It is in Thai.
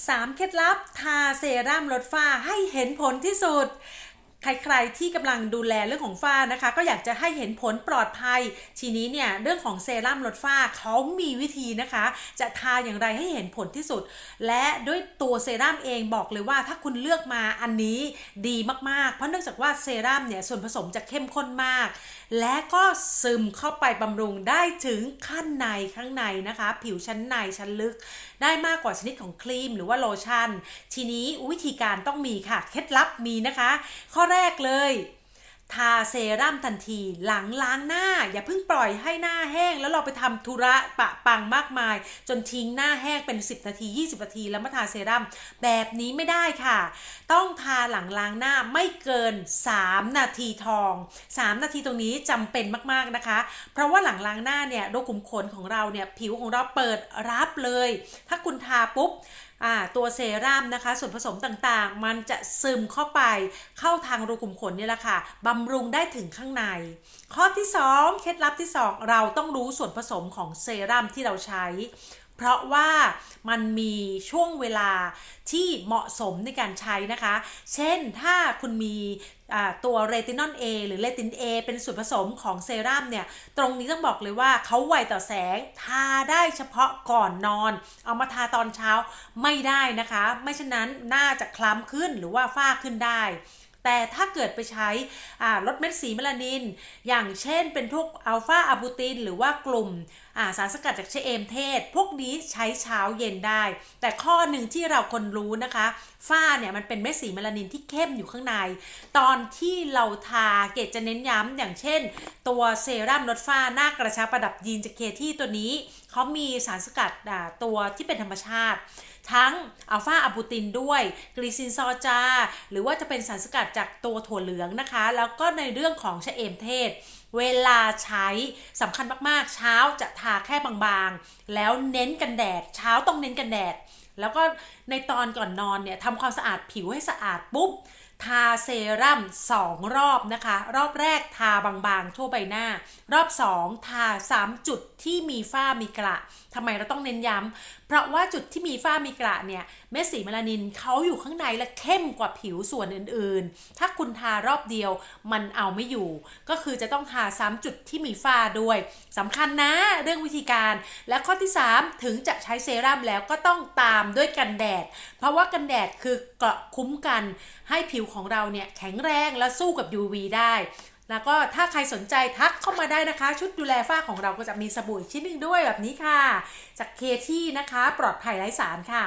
3 เคล็ดลับทาเซรั่มลดฝ้าให้เห็นผลที่สุด ใครๆที่กำลังดูแลเรื่องของฝ้านะคะ ก็อยากจะให้เห็นผลปลอดภัย ทีนี้เนี่ยเรื่องของเซรั่มลดฝ้าเขามีวิธีนะคะ จะทาอย่างไรให้เห็นผลที่สุด และด้วยตัวเซรั่มเองบอกเลยว่าถ้าคุณเลือกมาอันนี้ดีมากๆ เพราะเนื่องจากว่าเซรั่มเนี่ยส่วนผสมจะเข้มข้นมาก และก็ซึมเข้าไปบำรุงได้ถึงขั้นในข้างในนะคะ ผิวชั้นในชั้นลึก ได้มากกว่าชนิดของครีมหรือว่าโลชั่น ทีนี้วิธีการต้องมีค่ะ เคล็ดลับมีนะคะ ข้อแรกเลย ทาเซรั่มทันทีหลังล้างหน้า อย่าเพิ่งปล่อยให้หน้าแห้ง แล้วเราไปทำธุระปะปังมากมาย จนทิ้งหน้าแห้งเป็น 10 นาที 20 นาที แล้วมาทาเซรั่มแบบนี้ไม่ได้ค่ะ ต้องทาหลังล้างหน้าไม่เกิน 3 นาทีทอง 3 นาทีตรงนี้จำเป็นมากๆนะคะ เพราะว่าหลังล้างหน้าเนี่ยรูขุมขนของเราเนี่ยผิวของเราเปิดรับเลย ถ้าคุณทาปุ๊บตัวเซรั่มนะคะ ส่วนผสมต่างๆ มันจะซึมเข้าไปเข้าทางรูขุมขนนี่แหละค่ะบำำรุงได้ถึงข้างใน ข้อที่ 2 เคล็ดลับที่ 2 เราต้องรู้ส่วนผสมของเซรั่มที่เราใช้ เพราะว่ามันมีช่วงเวลาที่เหมาะสมในการใช้นะคะ เช่นถ้าคุณมีตัวเรตินอล A หรือเรติน A เป็นส่วนผสมของเซรั่มเนี่ย ตรงนี้ต้องบอกเลยว่าเขาไวต่อแสง ทาได้เฉพาะก่อนนอน เอามาทาตอนเช้าไม่ได้นะคะ ไม่ฉะนั้นหน้าจะคล้ำขึ้นหรือว่าฝ้าขึ้นได้ แต่ถ้าเกิดไปใช้ลดเม็ดสีเมลานิน อย่างเช่นเป็นพวกอัลฟาอะบูติน หรือว่ากลุ่มสารสกัดจากชะเอมเทศ พวกนี้ใช้เช้าเย็นได้ แต่ข้อหนึ่งที่เราคนรู้นะคะ ฝ้าเนี่ยมันเป็นเม็ดสีเมลานินที่เข้มอยู่ข้างใน ตอนที่เราทาเกจจะเน้นย้ำอย่างเช่น ตัวเซรั่มลดฝ้าหน้ากระชับประดับยีนจากเคที่ตัวนี้เขามีสารสกัดตัวที่เป็นธรรมชาติ ทั้งอัลฟาอะบูตินด้วยกลีซินซอจา หรือว่าจะเป็นสารสกัดจากตัวถั่วเหลืองนะคะ แล้วก็ในเรื่องของชะเอมเทศ เวลาใช้สำคัญมากๆ เช้าจะทาแค่บางๆ แล้วเน้นกันแดด เช้าต้องเน้นกันแดด แล้วก็ในตอนก่อนนอนเนี่ยทำความสะอาดผิวให้สะอาดปุ๊บ ทาเซรั่ม2 รอบนะคะ รอบแรกทาบางๆ ทั่วใบหน้า รอบ 2 ทา 3 จุดที่มีฝ้ามีกระทำไมเราต้องเน้นย้ำเพราะว่าจุดที่มีฝ้ามีกระเนี่ยเม็ดสีเมลานินเขาอยู่ข้างในและเข้มกว่าผิวส่วนอื่นๆ ถ้าคุณทารอบเดียวมันเอาไม่อยู่ ก็คือจะต้องทาซ้ำจุดที่มีฝ้าด้วยสำคัญนะเรื่องวิธีการและข้อที่ 3 ถึงจะใช้เซรั่มแล้วก็ต้องตามด้วยกันแดด เพราะว่ากันแดดคือเกราะคุ้มกันให้ผิวของเราเนี่ยแข็งแรงและสู้กับ UV ได้ แล้วก็ถ้าใครสนใจทักเข้ามาได้นะคะ ชุดดูแลฝ้าของเราก็จะมีสบู่อีกชิ้นหนึ่งด้วยแบบนี้ค่ะ จากเคที่นะคะ ปลอดภัยไร้สารค่ะ